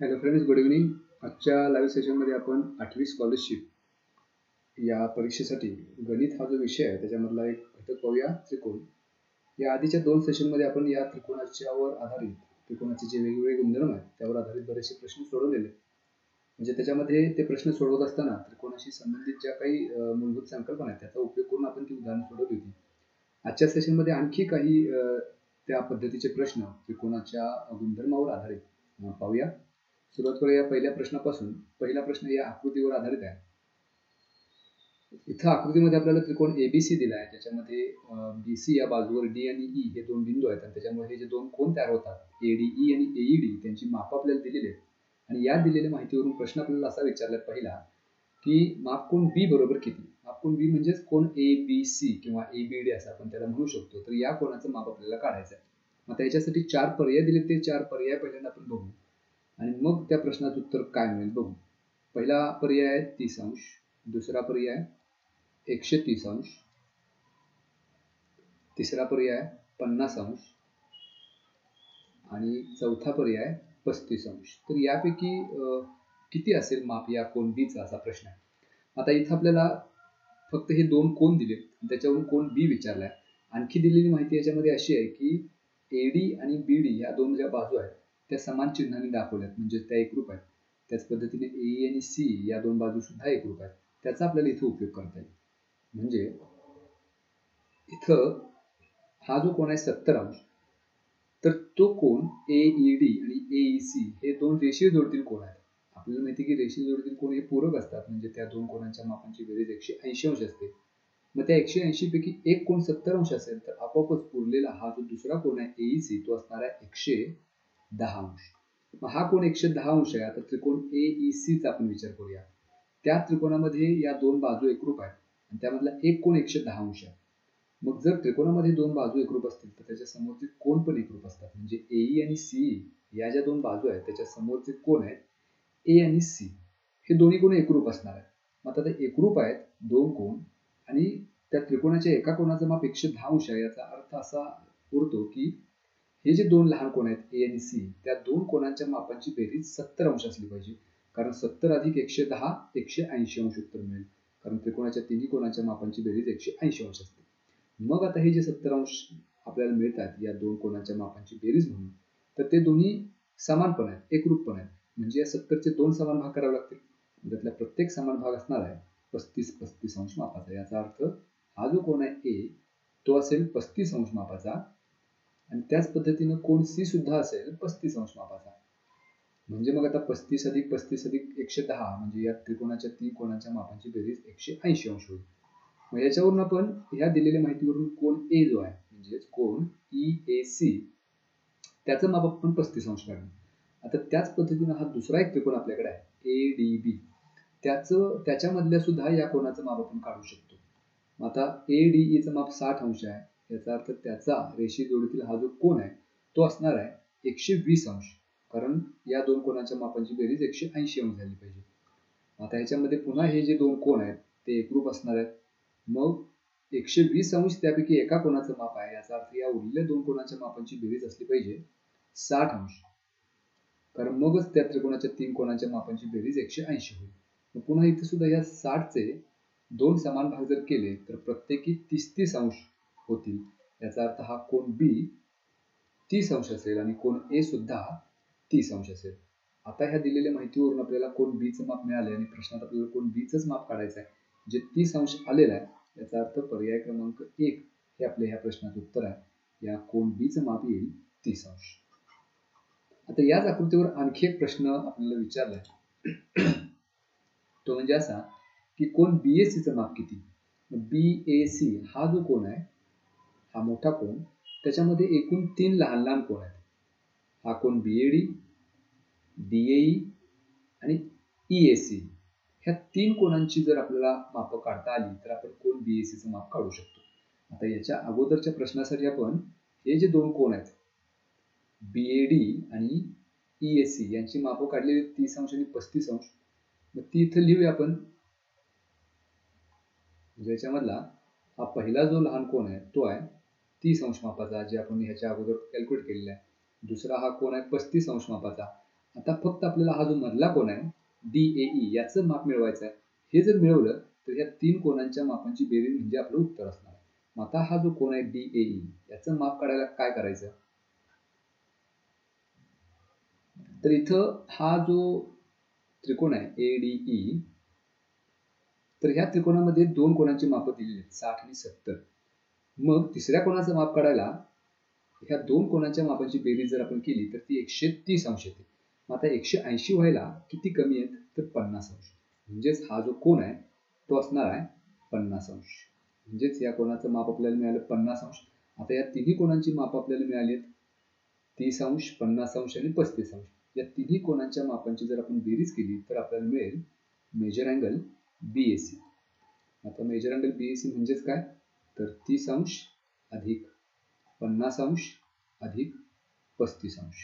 Hello friends good evening आजच्या live सेशनमध्ये आपण आठवी स्कॉलरशिप या परीक्षेसाठी गणित हा जो विषय आहे त्याच्यामधला एक घटक पाहूया त्रिकोण. या आधीच्या दोन सेशनमध्ये आपण या त्रिकोणाच्यावर आधारित त्रिकोणाचे जे वेगवेगळे गुणधर्म आहेत त्यावर आधारित बरेचसे प्रश्न सोडवलेले. म्हणजे त्याच्यामध्ये ते प्रश्न सोडवत असताना त्रिकोणाशी संबंधित ज्या काही मूलभूत संकल्पना आहेत त्याचा उपयोग करून आपण ती उदाहरण सोडवली होती. आजच्या सेशनमध्ये आणखी काही त्या पद्धतीचे प्रश्न त्रिकोणाच्या गुणधर्मावर आधारित पाहूया. सुरुवात करूया पहिल्या प्रश्नापासून. पहिला प्रश्न या आकृतीवर आधारित आहे. इथं आकृतीमध्ये आपल्याला त्रिकोण एबीसी दिला आहे ज्याच्यामध्ये बीसी या बाजूवर डी आणि ई हे दोन बिंदू आहेत. आणि त्याच्यामुळे हे जे दोन कोण तयार होतात एडीई आणि एईडी त्यांची माप आपल्याला दिलेली आहेत. आणि या दिलेल्या माहितीवरून प्रश्न आपल्याला असा विचारला पहिला की माप कोण बी बरोबर किती? माप कोण बी म्हणजेच कोण ए बी सी किंवा ए बी डी असं आपण त्याला म्हणू शकतो. तर या कोणाचं माप आपल्याला काढायचं आहे. मग याच्यासाठी चार पर्याय दिले ते चार पर्याय पहिल्यांदा आपण बघू. आणि मग त्या प्रश्नाचं उत्तर काय मिळेल बघू. पहिला पर्याय आहे तीस अंश दुसरा पर्याय एकशे तीस अंश तिसरा पर्याय पन्नास अंश आणि चौथा पर्याय पस्तीस अंश. तर यापैकी किती असेल माप या कोण बीचा असा प्रश्न? आहे आता इथं आपल्याला फक्त हे दोन कोण दिले त्याच्यावरून कोण बी विचारलाय. आणखी दिलेली माहिती याच्यामध्ये अशी आहे की एडी आणि बी डी या दोन ज्या बाजू आहेत त्या समान चिन्हाने दाखवल्यात म्हणजे त्या एकरूप आहेत. त्याच पद्धतीने ए आणि सी या दोन बाजू सुद्धा एकरूप आहेत. त्याचा आपल्याला इथं उपयोग करता येईल. म्हणजे इथं हा जो कोण आहे सत्तर अंश तर तो कोण ए ई डी आणि ए सी हे दोन रेषीय जोडतील कोण आहेत. आपल्याला माहिती की रेषीय जोडतील कोण हे पूरक असतात म्हणजे त्या दोन कोणांच्या मापांची बेरीज एकशे ऐंशी अंश असते. मग त्या एकशे ऐंशी पैकी एक कोण सत्तर अंश असेल तर आपोआपच उरलेला हा जो दुसरा कोण आहे एईसी तो असणार आहे एकशे दहा अंश मग हा कोण एकशे दहा अंश आहे. आता त्रिकोण ए ई e, सीचा आपण विचार करूया. त्या त्रिकोणामध्ये या दोन बाजू एकरूप आहेत. आणि त्यामधला एक कोण एकशे दहा अंश आहे. मग जर त्रिकोणामध्ये दोन बाजू एकरूप असतील तर त्याच्या समोरचे कोण पण एकरूप असतात. म्हणजे एई e आणि सीई या ज्या दोन बाजू आहेत त्याच्या समोरचे कोण आहेत ए आणि सी हे दोन्ही कोण एकरूप असणार आहेत. मग आता ते एकरूप आहेत दोन कोण आणि त्या त्रिकोणाच्या एका कोणाचं माप एकशे दहा अंश आहे. याचा अर्थ असा उरतो की हे जे दोन लहान कोण आहेत ए आणि सी त्या दोन कोणांच्या मापांची बेरीज सत्तर अंश असली पाहिजे. कारण सत्तर अधिक एकशे दहा एकशे ऐंशी अंश उत्तर मिळेल. कारण त्रिकोणाच्या तिन्ही कोणाच्या मापांची बेरीज एकशे ऐंशी अंश असते. मग आता हे जे सत्तर अंश आपल्याला मिळतात या दोन कोणाच्या मापांची बेरीज म्हणून तर ते दोन्ही समान पण आहेत एकरूप पण आहेत. म्हणजे या सत्तरचे दोन समान भाग करावे लागतील. त्यातला प्रत्येक समान भाग असणार आहे पस्तीस पस्तीस अंश मापाचा. याचा अर्थ हा जो कोण आहे ए तो असेल पस्तीस अंश मापाचा. आणि त्याच पद्धतीनं कोण सी सुद्धा असेल पस्तीस अंश मापाचा. म्हणजे मग आता पस्तीस अधिक पस्तीस अधिक एकशे दहा म्हणजे या त्रिकोणाच्या ती कोणाच्या मापांची बेरीज एकशे ऐंशी अंश होईल. मग याच्यावरून आपण ह्या दिलेल्या माहितीवरून कोण ए जो आहे म्हणजेच कोण ई ए सी त्याचं माप आपण पस्तीस अंश काढलं आता त्याच पद्धतीनं हा दुसरा एक त्रिकोण आपल्याकडे आहे ए डी बी त्याचं त्याच्यामधल्या सुद्धा या कोणाचं माप आपण काढू शकतो. आता ए डी ईचं माप साठ अंश आहे याचा अर्थ त्याचा रेषी जोडीतील हा जो कोण आहे तो असणार आहे एकशे वीस अंश. कारण या दोन कोणाच्या मापांची बेरीज एकशे ऐंशी अंश झाली पाहिजे. आता ह्याच्यामध्ये पुन्हा हे जे दोन कोण आहेत ते एकरूप असणार आहेत. मग एकशे वीस अंश त्यापैकी एका कोणाचं माप आहे याचा अर्थ या उरलेल्या दोन कोणाच्या मापांची बेरीज असली पाहिजे साठ अंश. कारण मगच त्या त्रिकोणाच्या तीन कोणाच्या मापांची बेरीज एकशे ऐंशी होईल. मग पुन्हा इथे सुद्धा या साठचे दोन समान भाग जर केले तर प्रत्येकी तीस तीस अंश होतील याचा अर्थ हा कोण बी तीस अंश असेल आणि कोण ए सुद्धा तीस अंश असेल. आता ह्या दिलेल्या माहितीवरून आपल्याला कोण बीचं माप मिळाले आणि प्रश्नात आपल्याला कोण बीचंच माप काढायचं आहे जे तीस अंश आलेलं आहे याचा अर्थ पर्याय क्रमांक एक हे आपल्या ह्या प्रश्नाचं उत्तर आहे. या कोण बीचं माप येईल तीस अंश. आता याच आकृतीवर आणखी एक प्रश्न आपल्याला विचारलाय. तो म्हणजे असा की कोण बी एस सीचं माप किती? बी ए सी हा जो कोण आहे हा मोठा कोण? त्याच्यामध्ये एकूण तीन लहान लहान कोण आहेत? हा कोण बी ए डी डी एई आणि ई एस सी ह्या तीन कोणांची जर आपल्याला मापं काढता आली तर आपण कोण बी एस सीचं माप काढू शकतो? आता याच्या अगोदरच्या प्रश्नासाठी आपण हे जे दोन कोण आहेत बी ए डी आणि ई एस सी यांची मापं काढलेली तीस अंश आणि पस्तीस अंश. मग ती इथं लिहूया आपण. म्हणजे ज्याच्यामधला हा पहिला जो लहान कोण आहे तो आहे तीस अंश मापाचा जे आपण ह्याच्या अगोदर कॅल्क्युलेट केलेला आहे. दुसरा हा कोण आहे पस्तीस अंश मापाचा. आता फक्त आपल्याला हा जो मधला कोण आहे डीएई याचं माप मिळवायचं आहे. हे जर मिळवलं तर या तीन कोणांच्या मापांची बेरीज म्हणजे आपलं उत्तर असणार मग आता हा जो कोण आहे डी ए ई याचं माप काढायला काय करायचं? तर इथं हा जो त्रिकोण आहे ए डी ई तर ह्या त्रिकोणामध्ये दोन कोणांची मापं दिलेली आहेत साठ आणि सत्तर. मग तिसऱ्या कोणाचा माप काढायला? ह्या दोन कोणाच्या मापांची बेरीज जर आपण केली तर ती एकशे तीस अंश येते. मग आता एकशे ऐंशी व्हायला किती कमी आहेत? तर पन्नास अंश. म्हणजेच हा जो कोण आहे तो असणार आहे पन्नास अंश. म्हणजेच या कोणाचं माप आपल्याला मिळालं पन्नास अंश. आता या तिन्ही कोणांची माप आपल्याला मिळाली आहेत? तीस अंश पन्नास अंश आणि पस्तीस अंश. या तिन्ही कोणांच्या मापांची जर आपण बेरीज केली तर आपल्याला मिळेल measure angle B S C. आता measure angle B S C म्हणजेच काय? तर तीस अंश अधिक पन्नास अंश अधिक पस्तीस अंश.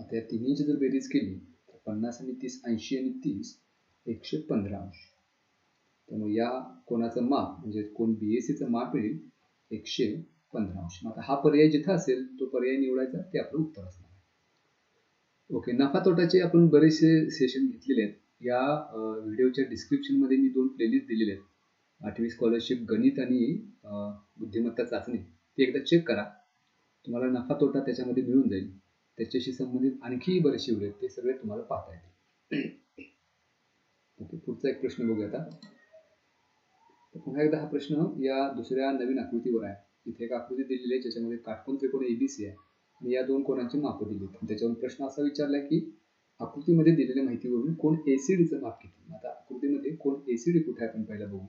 आता या तिन्हीची जर बेरीज केली तर पन्नास आणि तीस ऐंशी आणि तीस एकशे पंधरा अंश. त्यामुळे या कोणाचं माप म्हणजे कोण बी एस सीचं माप येईल एकशे पंधरा अंश. आता हा पर्याय जिथं असेल तो पर्याय निवडायचा ते आपलं उत्तर असणार आहे. ओके नफा तोटाचे आपण बरेचसे सेशन घेतलेले आहेत. या व्हिडिओच्या डिस्क्रिप्शनमध्ये मी दोन प्लेलिस्ट दिलेले आहेत. आठवी स्कॉलरशिप गणित आणि बुद्धिमत्ता चाचणी ती एकदा चेक करा. तुम्हाला नफा तोटा त्याच्यामध्ये मिळून जाईल. त्याच्याशी संबंधित आणखी बरेचसे व्हिडिओ आहेत ते सगळे तुम्हाला पाहता येतील. ओके पुढचा एक प्रश्न बघूया आता. पुन्हा एकदा हा प्रश्न या दुसऱ्या नवीन आकृतीवर आहे. इथे एक आकृती दिलेली आहे ज्याच्यामध्ये काटकोन त्रिकोण एबीसी आहे. आणि या दोन कोणांची मापं दिली त्याच्यावर प्रश्न असा विचारलाय की आकृतीमध्ये दिलेल्या माहितीवरून कोण एसीडीचं माप किती आता आकृतीमध्ये कोण एसीडी कुठे आपण पहिला बघू.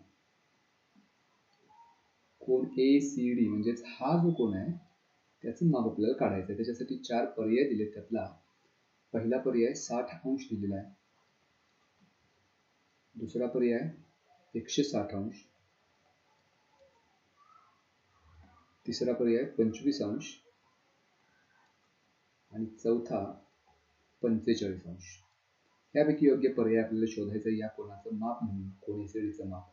कोण ए सी डी म्हणजेच हा जो कोण आहे त्याचं माप आपल्याला काढायचं आहे. त्याच्यासाठी चार पर्याय दिले त्यातला. पहिला पर्याय साठ अंश दिलेला आहे. दुसरा पर्याय एकशे साठ अंश. तिसरा पर्याय पंचवीस अंश. आणि चौथा पंचेचाळीस अंश. यापैकी योग्य पर्याय आपल्याला शोधायचा या कोणाचं माप म्हणून कोणी एसीडीचं माप.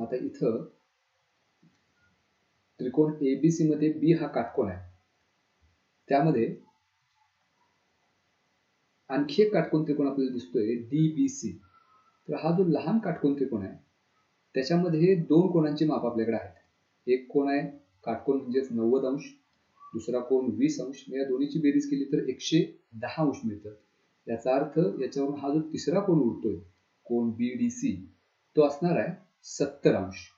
आता इथं त्रिकोण एबीसी मध्ये बी हा काटकोण आहे. त्यामध्ये आणखी एक काटकोन त्रिकोण आपल्याला दिसतोय डी बी सी तर हा जो लहान काटकोन त्रिकोण आहे त्याच्यामध्ये दोन कोणांची माप आपल्याकडे आहेत. एक कोण आहे काटकोन म्हणजेच नव्वद अंश दुसरा कोण वीस अंश. या दोन्हीची बेरीज केली तर एकशे दहा अंश मिळतं याचा अर्थ याच्यावरून हा जो तिसरा कोण उरतोय कोण बी डी सी तो असणार आहे सत्तर अंश.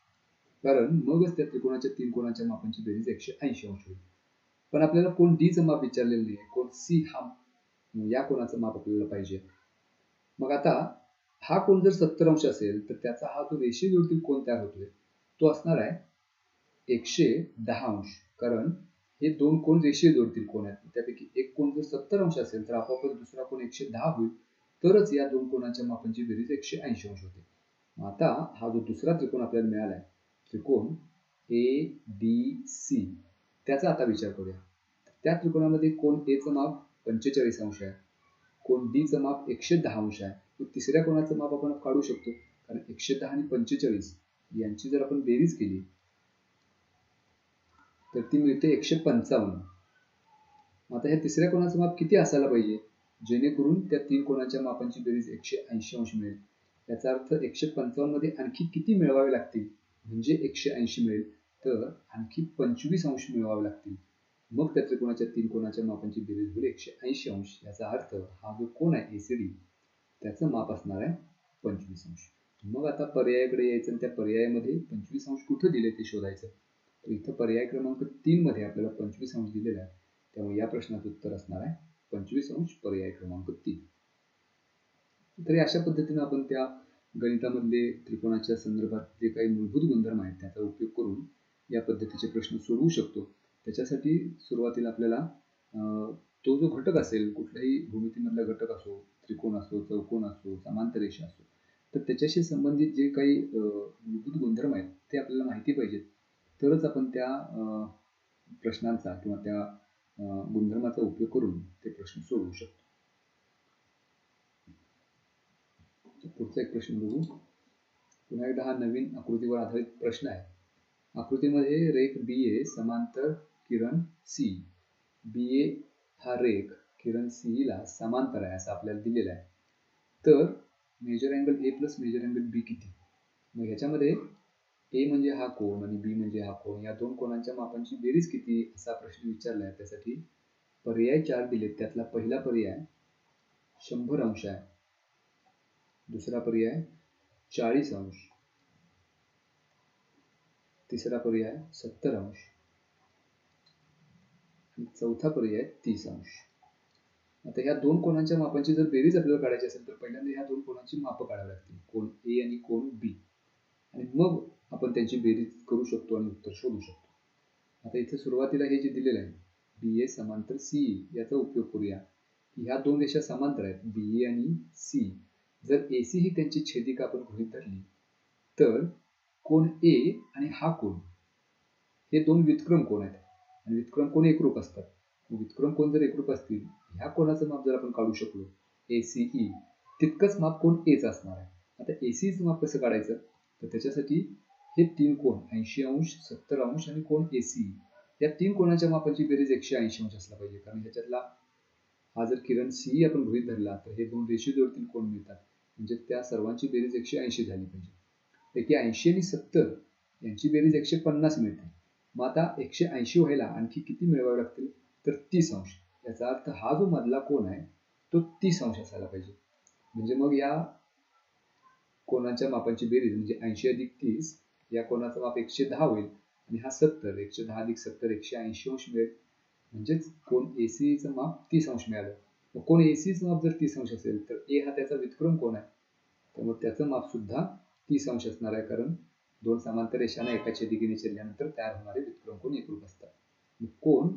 कारण मगच त्या त्रिकोणाच्या तीन कोणाच्या मापांची बेरीज एकशे ऐंशी अंश होईल. पण आपल्याला कोण डीचं माप विचारलेलं नाही कोण सी हा या कोणाचं माप आपल्याला पाहिजे. मग आता हा कोण जर सत्तर अंश असेल तर त्याचा हा जो रेषे जोडतील कोण तयार होतोय? तो असणार आहे एकशे दहा अंश. कारण हे दोन कोण रेषीय जोडतील कोण आहेत त्यापैकी एक कोण जर सत्तर अंश असेल तर आपोआपच दुसरा कोण एकशे दहा होईल. तरच या दोन कोणाच्या मापांची बेरीज एकशे ऐंशी अंश होते. आता हा जो दुसरा त्रिकोण आपल्याला मिळाला आहे त्रिकोण ए डी सी त्याचा आता विचार करूया. त्या त्रिकोणामध्ये कोण एचं माप पंचेचाळीस अंश आहे. कोण डीचं माप एकशे दहा अंश आहे. तर तिसऱ्या कोणाचं माप आपण काढू शकतो? कारण एकशे दहा आणि पंचेचाळीस यांची जर आपण बेरीज केली तर ती मिळते एकशे पंचावन्न. आता ह्या तिसऱ्या कोणाचं माप किती असायला पाहिजे? जेणेकरून त्या तीन कोणाच्या मापांची बेरीज एकशे ऐंशी अंश मिळेल. याचा अर्थ एकशे पंचावन्नमध्ये आणखी किती मिळवावे लागतील? म्हणजे एकशे ऐंशी मिळेल. तर आणखी पंचवीस अंश मिळवावे लागतील. मग त्या त्रिकोणाच्या तीन कोणाच्या मापांची बेरीज होईल? एकशे ऐंशी अंश. याचा अर्थ हा जो कोण आहे एसीडी त्याचं माप असणार आहे पंचवीस अंश. मग आता पर्यायाकडे यायचं आणि त्या पर्यायामध्ये पंचवीस अंश कुठं दिले ते शोधायचं? तर इथं पर्याय क्रमांक तीन मध्ये आपल्याला पंचवीस अंश दिलेला आहे. त्यामुळे या प्रश्नाचं उत्तर असणार आहे पंचवीस अंश पर्याय क्रमांक तीन. तरी अशा पद्धतीने आपण त्या गणितामधले त्रिकोणाच्या संदर्भात जे काही मूलभूत गुणधर्म आहेत त्याचा उपयोग करून या पद्धतीचे प्रश्न सोडवू शकतो. त्याच्यासाठी सुरुवातीला आपल्याला तो जो घटक असेल कुठल्याही भूमितीमधला घटक असो त्रिकोण असो चौकोन असो समांतरेषा असो तर त्याच्याशी संबंधित जे काही मूलभूत गुणधर्म आहेत ते आपल्याला माहिती पाहिजेत. तरच आपण त्या प्रश्नांचा किंवा त्या गुणधर्माचा उपयोग करून ते प्रश्न सोडवू शकतो. पुढचा एक प्रश्न बघू. पुन्हा एकदा हा नवीन आकृतीवर आधारित प्रश्न आहे. आकृतीमध्ये रेख बी ए समांतर किरण सी बी ए हा रेख किरण सी ला समांतर आहे असं आपल्याला दिलेलं आहे. तर measure angle A plus measure angle B किती? मग ह्याच्यामध्ये ए म्हणजे हा कोण आणि बी म्हणजे हा कोण या दोन कोणांच्या मापांची बेरीज किती असा प्रश्न विचारला आहे त्यासाठी पर्याय चार दिलेत. त्यातला पहिला पर्याय शंभर अंश आहे. दुसरा पर्याय चाळीस अंश. तिसरा पर्याय सत्तर अंश. आणि चौथा पर्याय तीस अंश. आता ह्या दोन कोणांच्या मापांची जर बेरीज आपल्याला काढायची असेल तर पहिल्यांदा ह्या दोन कोणांची मापं काढावी लागतील. कोण ए आणि कोण बी आणि मग आपण त्यांची बेरीज करू शकतो आणि उत्तर शोधू शकतो. आता इथे सुरुवातीला हे जे दिलेलं आहे बी ए समांतर सी याचा उपयोग करूया. ह्या दोन रेषा समांतर आहेत बी ए आणि सी जर ए सी ही त्यांची छेदिका आपण गृहीत धरली तर कोण ए आणि हा कोण? हे दोन व्युत्क्रम कोण आहेत? आणि व्युत्क्रम कोण एकरूप असतात? व्युत्क्रम कोण जर एकरूप असतील ह्या कोणाचं माप जर आपण काढू शकलो ए सी ई तितकंच माप कोण एच असणार आहे. आता ए सीचं माप कसं काढायचं? तर त्याच्यासाठी हे तीन कोण ऐंशी अंश सत्तर अंश आणि कोण ए सी या तीन कोणाच्या मापाची बेरीज एकशे ऐंशी अंश असला पाहिजे. कारण ह्याच्यातला हा जर किरण सी आपण गृहीत धरला तर हे दोन रेषे जोडतील कोण मिळतात? म्हणजे त्या सर्वांची बेरीज एकशे ऐंशी झाली पाहिजे. पैकी ऐंशी आणि सत्तर यांची बेरीज एकशे पन्नास मिळते. मग आता एकशे ऐंशी व्हायला आणखी किती मिळवावे लागतील? तर तीस अंश. याचा अर्थ हा जो मधला कोण आहे तो तीस अंश असायला पाहिजे. म्हणजे मग या कोणाच्या मापांची बेरीज म्हणजे ऐंशी अधिक तीस या कोणाचा माप एकशे दहा होईल आणि हा सत्तर एकशे दहा अधिक सत्तर एकशे ऐंशी अंश मिळेल. म्हणजेच कोण ए सीचं माप तीस अंश मिळालं. कोण ए सीचं माप जर तीस अंश असेल तर ए हा त्याचा व्युत्क्रम कोण आहे? तर मग त्याचं माप सुद्धा तीस अंश असणार आहे कारण दोन समांतर रेषांना एका छेदिकेने छेदल्यानंतर तयार होणारे व्युत्क्रम कोण एकरूप असतात. मग कोण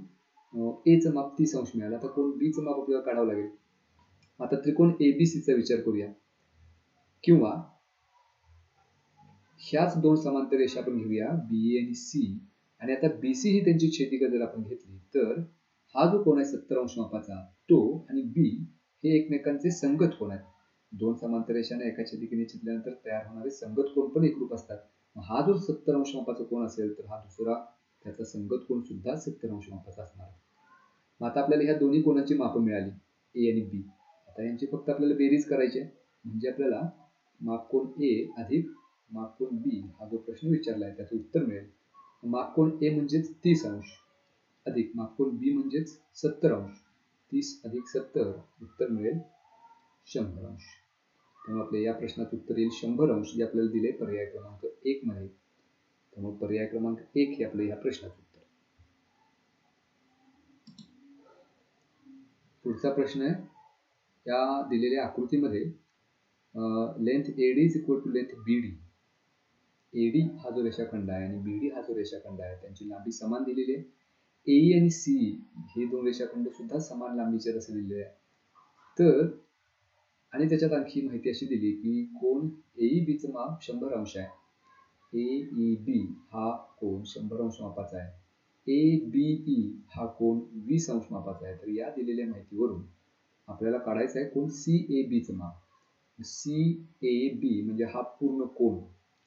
एचं माप तीस अंश मिळालं तर कोण बीचं माप आपल्याला काढावं लागेल. आता त्रिकोण एबीसीचा विचार करूया. किंवा ह्याच दोन समांतर रेषा आपण घेऊया बी ए आणि सी. आणि आता बी सी ही त्यांची छेदिका जर आपण घेतली तर हा जो कोण आहे सत्तर अंश मापाचा तो आणि बी हे एकमेकांचे संगत कोण आहेत. दोन समांतर रेषाने एका छेदिकेने छेदल्यानंतर तयार होणारे संगत कोण पण एकरूप असतात. हा जो सत्तर अंश मापाचा कोण असेल तर हा दुसरा त्याचा संगत कोण सुद्धा सत्तर अंश मापाचा असणार. मग आता आपल्याला ह्या दोन्ही कोणाची मापं मिळाली ए आणि बी. आता यांची फक्त आपल्याला बेरीज करायची आहे म्हणजे आपल्याला माप कोण ए अधिक माप कोण बी हा जो प्रश्न विचारला आहे त्याचं उत्तर मिळेल. माप कोण ए म्हणजेच तीस अंश. अधिक माप बी म्हणजेच सत्तर अंश. तीस अधिक सत्तर उत्तर मिळेल शंभर अंश. त्यामुळे आपल्या या प्रश्नात उत्तर येईल शंभर अंश जे आपल्याला दिले पर्याय क्रमांक एक मध्ये त्यामुळे पर्याय क्रमांक एक हे आपलं या प्रश्नात उत्तर. पुढचा प्रश्न आहे. या दिलेल्या आकृतीमध्ये length AD is equal to length B D AD हा जो रेषाखंड आहे आणि बीडी हा जो रेषाखंड आहे त्यांची लांबी समान दिलेली आहे. एई आणि सी हे दोन रेषाखंड सुद्धा समान लांबीचे रचलेले आहे तर आणि त्याच्यात आणखी माहिती अशी दिली की कोण एई बीचं माप शंभर अंश आहे. ए ई बी हा कोण शंभर अंश मापाचा आहे. ए बी ई हा कोण वीस अंश मापाचा आहे. तर या दिलेल्या माहितीवरून आपल्याला काढायचं आहे कोण सी ए बीचं माप. सी ए बी म्हणजे हा पूर्ण कोण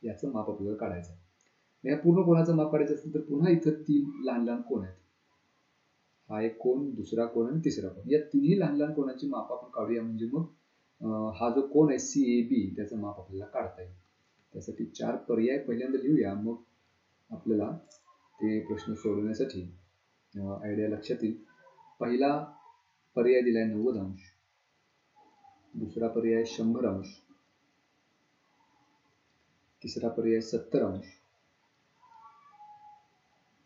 याचं माप आपल्याला काढायचं आहे. या पूर्ण कोणाचं माप काढायचं असेल तर पुन्हा इथं तीन लहान लहान कोण आहेत. हा एक कोण दुसरा कोण आणि तिसरा कोण. या तिन्ही लहान लहान कोणाची माप आपण काढूया. म्हणजे मग हा जो कोण आहे सी ए बी त्याचं माप आपल्याला काढता येईल. त्यासाठी चार पर्याय पहिल्यांदा लिहूया. मग आपल्याला ते प्रश्न सोडवण्यासाठी आयडिया लक्षात येईल. पहिला पर्याय दिला आहे नव्वद अंश. दुसरा पर्याय शंभर अंश. तिसरा पर्याय सत्तर अंश.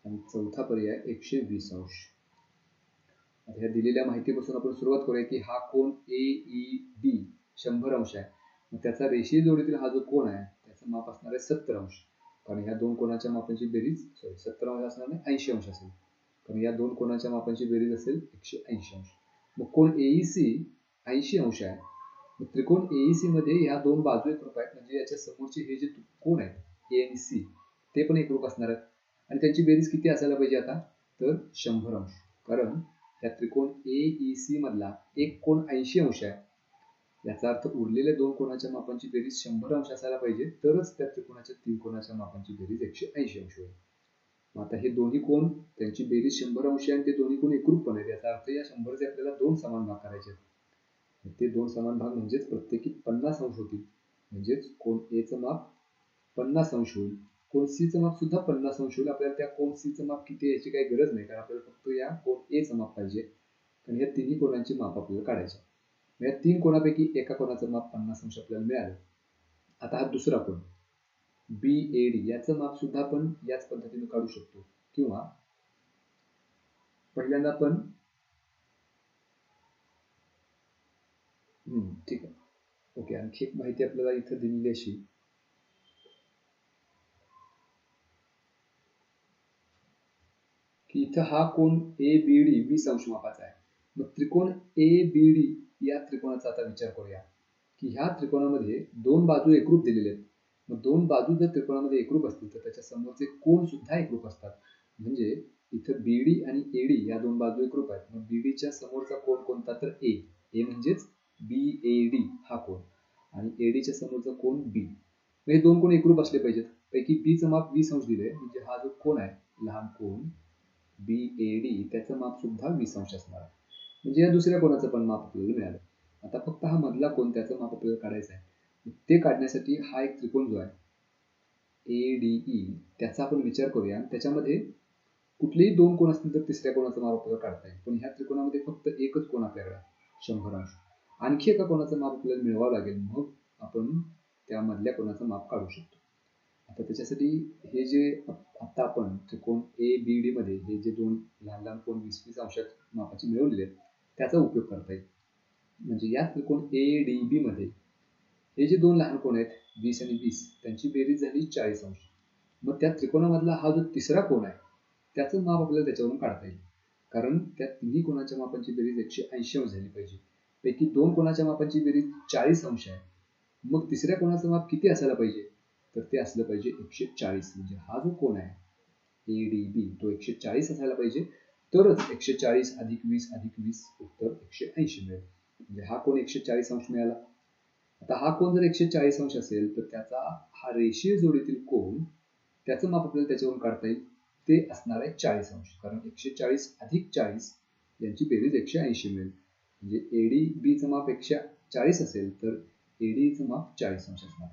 आणि चौथा पर्याय एकशे वीस अंश. आता ह्या दिलेल्या माहितीपासून आपण सुरुवात करूया की हा कोण? ए ई डी शंभर अंश आहे. मग त्याचा रेषीय जोडीतील हा जो कोण आहे त्याचं माप असणार आहे सत्तर अंश. कारण ह्या दोन कोणाच्या मापांची बेरीज सॉरी सत्तर अंश असणार नाही ऐंशी अंश असेल. कारण या दोन कोणाच्या मापांची बेरीज असेल एकशे ऐंशी अंश. मग कोण एईसी e, ऐंशी अंश आहे. मग त्रिकोण एईसी e, मध्ये ह्या दोन बाजू एकरूप आहेत. म्हणजे याच्या समोरचे हे जे कोण आहेत ए आणि सी ते पण एकरूप असणार आहेत. आणि त्यांची बेरीज किती असायला पाहिजे आता? तर शंभर अंश. कारण या त्रिकोण ए ई सी मधला एक कोण ऐंशी अंश आहे. याचा अर्थ उरलेल्या दोन कोणाच्या मापांची बेरीज शंभर अंश असायला पाहिजे तरच त्या त्रिकोणाच्या तीन कोणाच्या मापांची बेरीज एकशे ऐंशी अंश होईल. मग आता हे दोन्ही कोण त्यांची बेरीज शंभर अंश आणि ते दोन्ही कोण एकरूप पण आहेत याचा अर्थ या शंभरचे आपल्याला दोन समान भाग करायचे आहेत. ते दोन समान भाग म्हणजेच प्रत्येकी पन्नास अंश होतील. म्हणजेच कोण एचं माप पन्नास अंश होईल. कोण सीचं माप सुद्धा पन्नास अंश होईल. आपल्याला त्या कोण सीचं माप किती याची काही गरज नाही. कारण आपल्याला फक्त या कोण एचं माप पाहिजे. कारण या तिन्ही कोणांची माप आपल्याला काढायचे. या तीन कोणापैकी एका कोणाचं माप पन्नास अंश आपल्याला मिळालं. आता हा दुसरा कोण? बी ए डी याचं माप सुद्धा आपण याच पद्धतीने काढू शकतो. किंवा पहिल्यांदा आपण हम्म ठीक आहे. ओके आणखी एक माहिती आपल्याला इथं दिलेली अशी. की इथं हा कोण ए बी डी वीस अंश मापाचा आहे. मग त्रिकोण ए बी डी या त्रिकोणाचा आता विचार करूया. की ह्या त्रिकोणामध्ये दोन बाजू एकरूप दिलेले आहेत. मग दोन बाजू जर त्रिकोणामध्ये एकरूप असतील तर त्याच्या समोरचे कोण सुद्धा एकरूप असतात. म्हणजे इथं बी डी आणि ए डी या दोन बाजू एकरूप आहेत. मग बी डीच्या समोरचा कोण कोणता? तर ए ए म्हणजेच बी ए डी हा कोण आणि ए डीच्या समोरचा कोण बी हे दोन कोण एकरूप असले पाहिजेत. पैकी बीचं माप वीस अंश दिले म्हणजे हा जो कोण आहे लहान कोण बी ए डी त्याचं माप सुद्धा वीस अंश असणार आहे. म्हणजे या दुसऱ्या कोणाचं पण माप आपल्याला मिळालं. आता फक्त हा मधला कोण त्याचं माप आपल्याला काढायचं आहे. ते काढण्यासाठी हा एक त्रिकोण जो आहे ए डी ई त्याचा आपण विचार करूया. त्याच्यामध्ये कुठलेही दोन कोण असतील तर तिसऱ्या कोणाचं माप आपल्याला काढता येईल. पण ह्या त्रिकोणामध्ये फक्त एकच कोण आपल्याकडे शंभर अंश. आणखी एका कोणाचं माप आपल्याला मिळवावं लागेल. मग आपण त्या मधल्या कोणाचं माप काढू शकतो. आता त्याच्यासाठी हे जे आत्ता आपण त्रिकोण ए बी डी मध्ये हे जे दोन लहान लहान कोण वीस वीस अंशात मापाचे मिळवलेले आहेत त्याचा उपयोग करता येईल. म्हणजे या त्रिकोण ए डी बी मध्ये हे जे दोन लहान कोण आहेत वीस आणि वीस त्यांची बेरीज झाली चाळीस अंश. मग त्या त्रिकोणामधला हा जो तिसरा कोण आहे त्याचं माप आपल्याला त्याच्यावरून काढता येईल. कारण त्या तिन्ही कोणाच्या मापांची बेरीज एकशे ऐंशी अंश झाली पाहिजे. पैकी दोन कोणाच्या मापांची बेरीज चाळीस अंश आहे. मग तिसऱ्या कोणाचं माप किती असायला पाहिजे? तर ते असलं पाहिजे एकशे चाळीस म्हणजे हा जो कोण आहे ए डी बी तो एकशे चाळीस असायला पाहिजे. तरच एकशे चाळीस अधिक वीस अधिक वीस उत्तर एकशे ऐंशी मिळेल. म्हणजे हा कोण एकशे चाळीस अंश मिळाला. आता हा कोण जर एकशे चाळीस अंश असेल तर त्याचा हा रेषीय जोडीतील कोण त्याचं माप आपल्याला त्याच्यावरून काढता येईल. ते असणार आहे चाळीस अंश. कारण एकशे चाळीस अधिक चाळीस यांची बेरीज एकशे ऐंशी मिळेल. म्हणजे एडी बीचं माप एकशे चाळीस असेल तर एडीचं माप चाळीस अंश असणार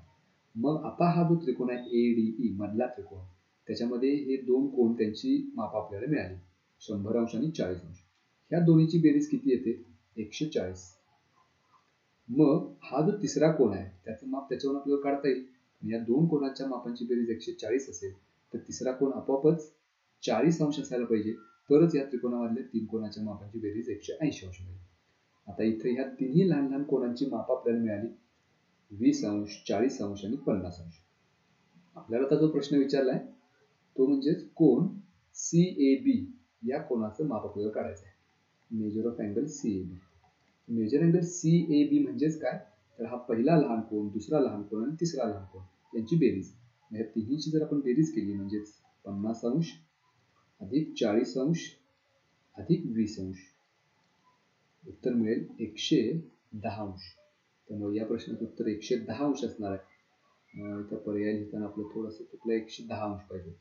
मग आता हा जो त्रिकोण आहे ए डी ई मधला त्रिकोण त्याच्यामध्ये हे दोन कोण त्यांची माप आपल्याला मिळाली. शंभर अंश आणि चाळीस अंश. ह्या दोन्हीची बेरीज किती येते? एकशे चाळीस. मग हा जो तिसरा कोण आहे त्याचं माप त्याच्यावरून आपल्याला काढता येईल. या दोन कोणाच्या मापांची बेरीज एकशे चाळीस असेल तर तिसरा कोण आपोआपच चाळीस अंश असायला पाहिजे. तरच या त्रिकोणामधल्या तीन कोणाच्या मापांची बेरीज एकशे ऐंशी अंश मिळेल आता इथे ह्या तिन्ही लहान लहान कोणांची माप आपल्याला मिळाली. वीस अंश चाळीस अंश आणि पन्नास अंश. आपल्याला आता जो प्रश्न विचारलाय तो म्हणजेच कोण सी ए बी या कोणाचं माप आपल्याला काढायचं आहे measure of angle C A B measure angle C A B म्हणजेच काय? तर हा पहिला लहान कोण दुसरा लहान कोण आणि तिसरा लहान कोण यांची बेरीज. या तिन्हीची जर आपण बेरीज केली म्हणजेच पन्नास अंश अधिक चाळीस अंश अधिक वीस अंश उत्तर मिळेल एकशे दहा अंश. त्यामुळे या प्रश्नाचं उत्तर एकशे दहा अंश असणार आहे. इथं पर्याय लिहिताना आपलं थोडंसं चुकलं एकशे दहा अंश पाहिजे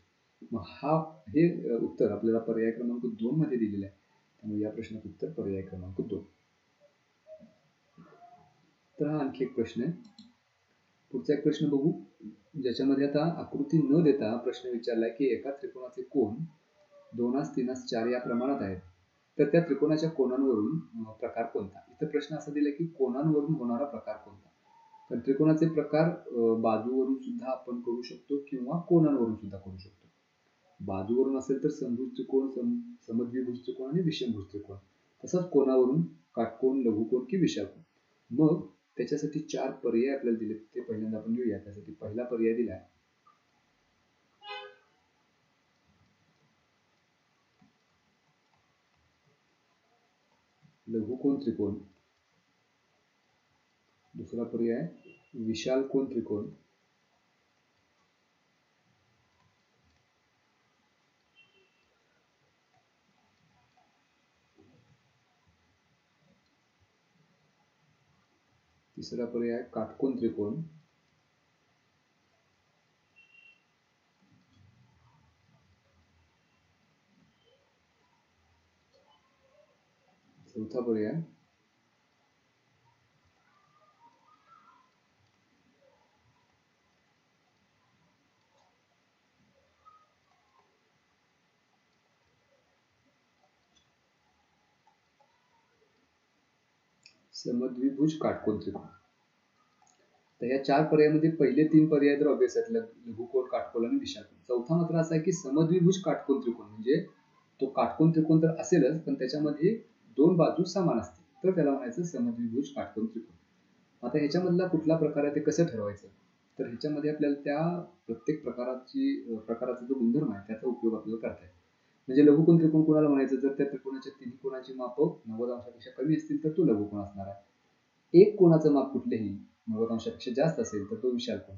मग हा हे उत्तर आपल्याला पर्याय क्रमांक दोन मध्ये दिलेलं आहे. त्यामुळे या प्रश्नाचं उत्तर पर्याय क्रमांक दोन. तर हा आणखी एक प्रश्न आहे. पुढचा एक प्रश्न बघू. ज्याच्यामध्ये आता आकृती न देता प्रश्न विचारलाय की एका त्रिकोणाचे कोण दोनास तीनास चार या प्रमाणात आहेत. तर त्या त्रिकोणाच्या कोणांवरून प्रकार कोणता? इथं प्रश्न असा दिला की कोणांवरून होणारा प्रकार कोणता? तर त्रिकोणाचे प्रकार बाजूवरून सुद्धा आपण करू शकतो किंवा कोणांवरून सुद्धा करू शकतो. बाजूवरून असेल तर समभुज त्रिकोण समद्विभुज त्रिकोण आणि विषमभुज त्रिकोण. तसंच कोणावरून काटकोण लघुकोण की विषाकोण मग त्याच्यासाठी चार पर्याय आपल्याला दिले ते पहिल्यांदा आपण घेऊया. त्यासाठी पहिला पर्याय दिला आहे लघुकोन त्रिकोण दुसरा पर्याय विशाल कोण त्रिकोण तिसरा पर्याय काटकोन त्रिकोण चौथा समद्विभुज काटकोन त्रिकोण तर या चार पर्यायामध्ये पहिले तीन पर्याय तर ऑबियस आहेत लघुकोन काटकोन आणि विशालकोन चौथा मात्र असा आहे की समद्विभुज काटकोन त्रिकोण. म्हणजे तो काटकोन त्रिकोण तर असेलच पण त्याच्यामध्ये दोन बाजू समान असतील तर त्याला म्हणायचं समद्विभुज काटकोन त्रिकोण. आता ह्याच्यामधला कुठला प्रकार आहे ते कसं ठरवायचं? तर ह्याच्यामध्ये आपल्याला त्या प्रत्येक प्रकाराची प्रकाराचा जो गुणधर्म आहे त्याचा उपयोग आपल्याला करता येईल. म्हणजे लघुकोण त्रिकोण कोणाला म्हणायचं? जर त्या त्रिकोणाच्या तिन्ही कोणाची माप नव्वद अंशापेक्षा कमी असतील तर तो लघुकोण असणार आहे. एक कोणाचं माप कुठलेही नव्वद अंशापेक्षा जास्त असेल तर तो विशाल कोण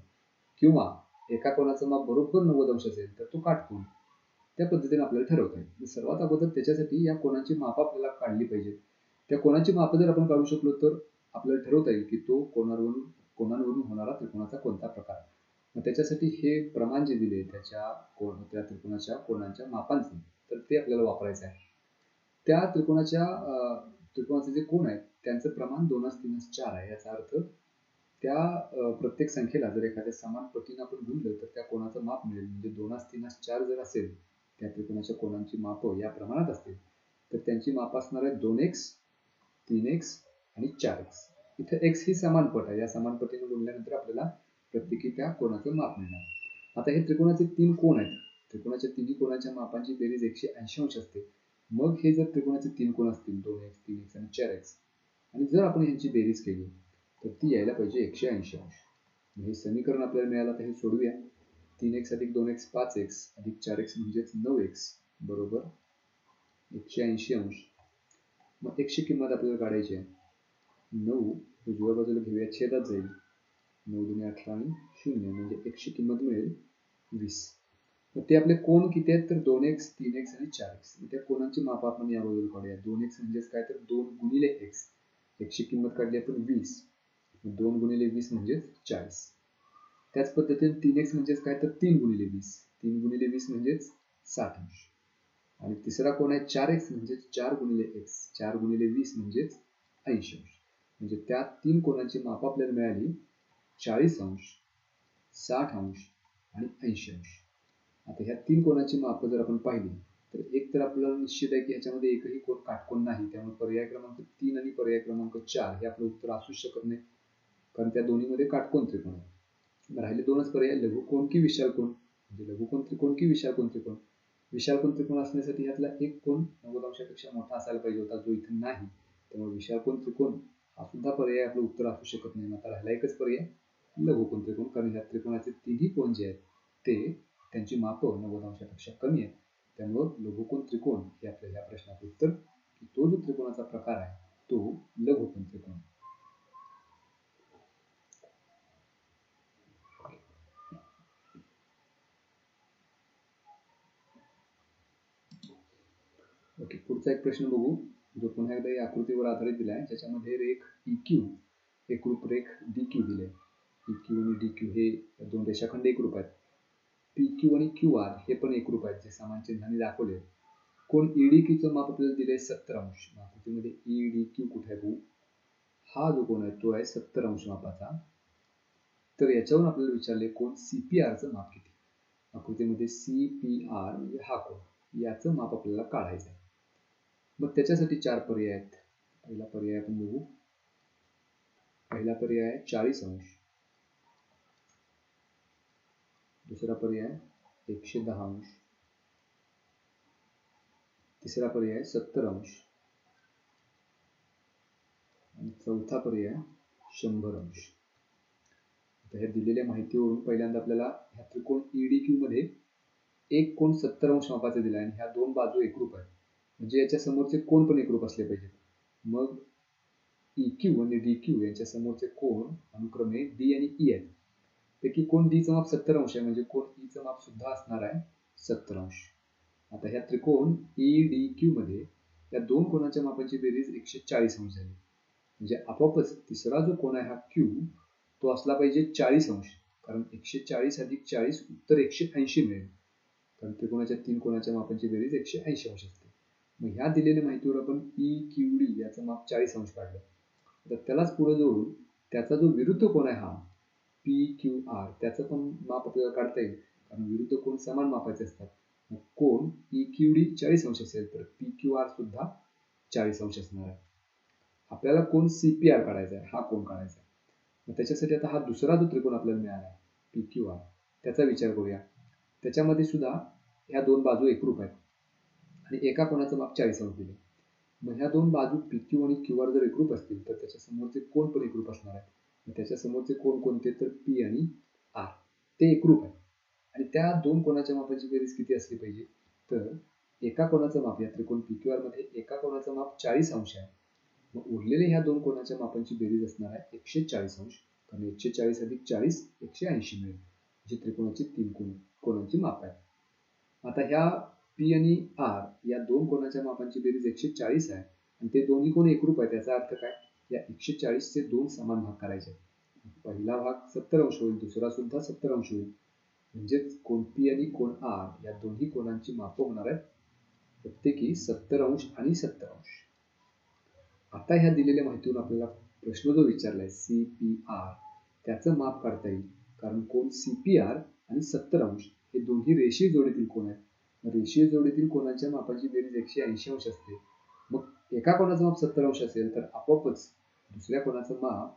किंवा एका कोणाचं माप बरोबर नव्वद अंश असेल तर तो काटकोण त्या पद्धतीने आपल्याला ठरवता येईल सर्वात अगोदर त्याच्यासाठी या कोणाची माप आपल्याला काढली पाहिजे. त्या कोणाची माप जर आपण काढू शकलो तर आपल्याला ठरवता येईल की तो कोणावरून कोणावरून होणारा त्रिकोणाचा कोणता प्रकार मग त्याच्यासाठी हे प्रमाण जे दिले त्याच्या कोण त्या त्रिकोणाच्या कोणाच्या मापांचे तर ते आपल्याला वापरायचं आहे. त्या त्रिकोणाच्या त्रिकोणाचे जे कोण आहेत त्यांचं प्रमाण दोनच तीनच चार आहे याचा अर्थ त्या प्रत्येक संख्येला जर एखाद्या समान पटीनं आपण गुणलं तर त्या कोणाचं माप मिळेल. म्हणजे दोनास तीनास चार जर असेल त्या त्रिकोणाच्या कोणांची माप या प्रमाणात असतील तर त्यांची माप असणार आहे दोन एक्स तीन एक्स आणि चार एक्स इथं एक्स ही समान पट आहे. या समान पटीने गुणल्यानंतर आपल्याला प्रत्येकी त्या कोणाचं माप मिळणार. आता हे त्रिकोणाचे तीन कोण आहेत. त्रिकोणाच्या तिन्ही कोणाच्या मापांची बेरीज एकशे ऐंशी अंश असते. मग हे जर त्रिकोणाचे तीन कोण असतील दोन एक्स तीन एक्स आणि चार एक्स आणि जर आपण यांची बेरीज केली तर ती यायला पाहिजे एकशे ऐंशी अंश. हे समीकरण आपल्याला मिळालं तर हे सोडूया. तीन एक्स अधिक दोन एक्स पाच एक्स अधिक चार एक्स म्हणजेच नऊ एक्स बरोबर? एकशे ऐंशी अंश. मग एकशे किंमत आपल्याला काढायची आहे. नऊ उजव्या बाजूला घेऊया छेदात जाईल. नऊ दोन्ही अठरा आणि शून्य म्हणजे एकशे किंमत मिळेल वीस. मग ते आपले कोण किती आहेत? तर दोन एक्स तीन एक्स आणि चार एक्स त्या कोणाची माप आपण या बाजूला काढूया. दोन एक्स म्हणजेच काय? तर दोन गुणिले एक्स एकशे किंमत काढली आपण वीस. दोन गुणिले वीस म्हणजेच चाळीस. त्याच पद्धतीने तीन एक्स म्हणजेच काय? तर तीन गुणिले वीस. तीन गुणिले वीस म्हणजेच साठ अंश. आणि तिसरा कोण आहे? चार एक्स म्हणजेच चार गुणिले एक्स चार गुणिले वीस म्हणजेच ऐंशी अंश. म्हणजे त्या तीन कोणाची माप आपल्याला मिळाली चाळीस अंश साठ अंश आणि ऐंशी अंश. आता ह्या तीन कोणाची माप जर आपण पाहिली तर एक तर आपल्याला निश्चित आहे की ह्याच्यामध्ये एकही कोण काटकोण नाही. त्यामुळे पर्याय क्रमांक तीन आणि पर्याय क्रमांक चार हे आपलं उत्तर असूच शकत नाही. कारण त्या दोन्हीमध्ये काटकोण त्रिकोण आहे. राहिले दोनच पर्याय लघुकोण की विशाल कोण? म्हणजे लघुकोण त्रिकोण की विशाल कोण त्रिकोण? विशाल कोण त्रिकोण असण्यासाठी यातला एक कोण नव्वद अंशापेक्षा मोठा असायला पाहिजे होता जो इथे नाही. त्यामुळे विशाल कोण त्रिकोण हा सुद्धा पर्याय आपलं उत्तर असू शकत नाही. आता राहिला एकच पर्याय लघुकोण त्रिकोण. कारण ह्या त्रिकोणाचे तिन्ही कोण जे आहेत ते त्यांची मापं नव्वद अंशापेक्षा कमी आहेत. त्यामुळं लघुकोण त्रिकोण हे आपल्या या प्रश्नाचं उत्तर की तो जो त्रिकोणाचा प्रकार आहे तो लघुकोण त्रिकोण. ओके पुढचा एक प्रश्न बघू जो पुन्हा एकदा या आकृतीवर आधारित दिला आहे ज्याच्यामध्ये रेख ई क्यू एकरूप रेख डी क्यू दिले. ई क्यू आणि डी क्यू हे दोन रेषाखंड एकरूप आहेत. पी क्यू आणि क्यू आर हे पण एकरूप आहेत जे समान चिन्हाने दाखवले. कोण ईडी डी क्यूचं माप आपल्याला दिले सत्तर अंश. आकृतीमध्ये ईडी डी क्यू कुठे आहे बघू? हा जो कोण आहे तो आहे सत्तर अंश मापाचा. तर याच्यावरून आपल्याला विचारले कोण सी पी आरचं माप किती? आकृतीमध्ये सी पी आर म्हणजे हा कोण याचं माप आपल्याला काढायचं आहे मग त्याच्यासाठी चार पर्याय आहेत. पहिला पर्याय आपण बघू. पहिला पर्याय आहे चाळीस अंश. दुसरा पर्याय एकशे दहा अंश. तिसरा पर्याय सत्तर अंश. आणि चौथा पर्याय शंभर अंश. आता ह्या दिलेल्या माहितीवरून पहिल्यांदा आपल्याला ह्या त्रिकोण ईडी क्यू मध्ये एक कोण सत्तर अंश मापाचे दिला आणि ह्या दोन बाजू एकरूप आहेत. म्हणजे याच्या समोरचे कोण पण एकरूप असले पाहिजेत मग ई क्यू आणि डी क्यू यांच्या समोरचे कोण अनुक्रमे डी आणि ई आहेत. पैकी कोण डीचं माप सत्तर अंश आहे म्हणजे कोण e ई माप सुद्धा असणार आहे सत्तर अंश. आता ह्या त्रिकोण ई डी क्यू मध्ये या दोन कोणाच्या मापाची बेरीज एकशे चाळीस अंश झाली. म्हणजे आपोआपच तिसरा जो कोण आहे हा क्यू तो असला पाहिजे चाळीस अंश. कारण एकशे चाळीस अधिक चाळीस उत्तर एकशे ऐंशी मिळेल. कारण त्रिकोणाच्या तीन कोणाच्या मापांची बेरीज एकशे ऐंशी अंश असते. मग ह्या दिलेल्या माहितीवर आपण ई क्यू डी याचं माप चाळीस अंश काढलं. तर त्यालाच पुढे जोडून त्याचा जो विरुद्ध कोण आहे हा पी क्यू आर त्याचं पण माप आपल्याला काढता येईल. कारण विरुद्ध कोण समान मापाचे असतात. मग कोण ई क्यू डी चाळीस अंश असेल तर पी क्यू आर सुद्धा चाळीस अंश असणार आहे. आपल्याला कोण सी पी आर काढायचा आहे हा कोण काढायचा आहे. मग त्याच्यासाठी आता हा दुसरा जो त्रिकोण आपल्याला मिळाला आहे पी क्यू आर त्याचा विचार करूया. त्याच्यामध्ये सुद्धा ह्या दोन बाजू एकरूप आहेत. आणि एका कोणाचं माप चाळीस अंश दिलं. मग ह्या दोन बाजू पी क्यू आणि क्यू आर जर एकरूप असतील तर त्याच्या समोरचे कोण पण एकरूप असणार आहे मग त्याच्या समोरचे कोण कोणते? तर पी आणि आर ते एकरूप आहे आणि त्या दोन कोणाच्या मापाची बेरीज किती असली पाहिजे? तर एका कोणाचं माप या त्रिकोण पी क्यू आरमध्ये एका कोणाचं माप चाळीस अंश आहे. मग उरलेले ह्या दोन कोणाच्या मापांची बेरीज असणार आहे एकशे चाळीस अंश. कारण एकशे चाळीस अधिक चाळीस एकशे ऐंशी मिळेल. जी त्रिकोणाची तीन कोण कोणाची माप आहे. आता ह्या पी आणि आर या दोन कोणाच्या मापांची बेरीज एकशे चाळीस आहे. आणि ते दोन्ही कोण एकरूप आहे त्याचा अर्थ काय? या एकशे चाळीसचे दोन समान भाग करायचे पहिला भाग सत्तर अंश होईल दुसरा सुद्धा सत्तर अंश होईल. म्हणजेच कोण पी आणि कोण आर या दोन्ही कोणांची माप होणार आहेत. प्रत्येकी सत्तर अंश आणि सत्तर अंश. आता ह्या दिलेल्या माहितीवरून आपल्याला प्रश्न जो विचारलाय सी पी आर त्याचं माप काढता येईल. कारण कोण सी पी आर आणि सत्तर अंश हे दोन्ही रेषीय जोडीतील कोण आहेत. रेषीय जोडीतील कोणाच्या मापाची बेरीज एकशे ऐंशी अंश असते? मग एका कोणाचं माप सत्तर अंश असेल तर आपोआपच दुसऱ्या कोणाचं माप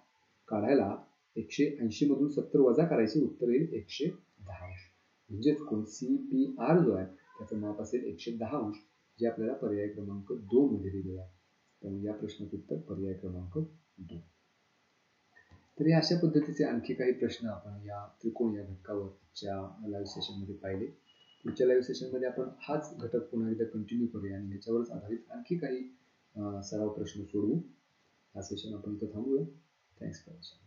काढायला एकशे ऐंशी मधून सत्तर वजा करायचे उत्तर येईल एकशे दहा अंश. म्हणजेच कोण सी पी आर जो आहे त्याचं माप असेल एकशे दहा अंश जे आपल्याला पर्याय क्रमांक दोन मध्ये दिलेलं आहे. त्यामुळे या प्रश्नाचं उत्तर पर्याय क्रमांक दोन. तर या अशा पद्धतीचे आणखी काही प्रश्न आपण या त्रिकोण या घटकावरच्या लाईव्ह सेशनमध्ये पाहिले. पुढच्या लाईव्ह सेशनमध्ये आपण हाच घटक पुन्हा एकदा कंटिन्यू करूया आणि ह्याच्यावरच आधारित आणखी काही सराव प्रश्न सोडवू. हा सेशन आपण इथं थांबूया. Thanks for watching